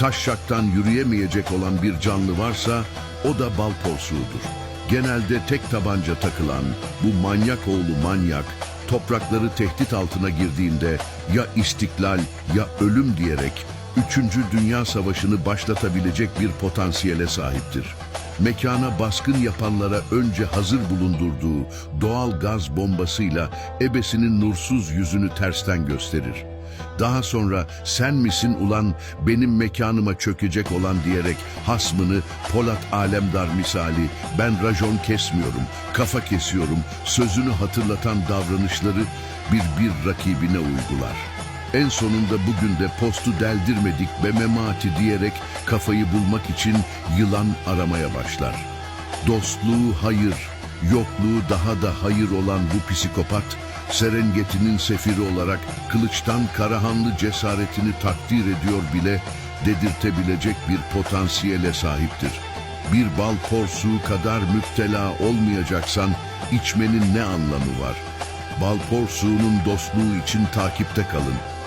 Taşşaktan yürüyemeyecek olan bir canlı varsa o da bal porsuğudur. Genelde tek tabanca takılan bu manyak oğlu manyak toprakları tehdit altına girdiğinde ya istiklal ya ölüm diyerek 3. Dünya Savaşı'nı başlatabilecek bir potansiyele sahiptir. Mekana baskın yapanlara önce hazır bulundurduğu doğal gaz bombasıyla ebesinin nursuz yüzünü tersten gösterir. Daha sonra sen misin ulan benim mekanıma çökecek olan diyerek hasmını Polat Alemdar misali ben rajon kesmiyorum, kafa kesiyorum sözünü hatırlatan davranışları bir bir rakibine uygular. En sonunda bugün de postu deldirmedik be memati diyerek kafayı bulmak için yılan aramaya başlar. Dostluğu hayır, yokluğu daha da hayır olan bu psikopat, Serengeti'nin sefiri olarak kılıçtan Karahanlı cesaretini takdir ediyor bile dedirtebilecek bir potansiyele sahiptir. Bir bal porsuğu kadar müptela olmayacaksan içmenin ne anlamı var? Bal porsuğunun dostluğu için takipte kalın.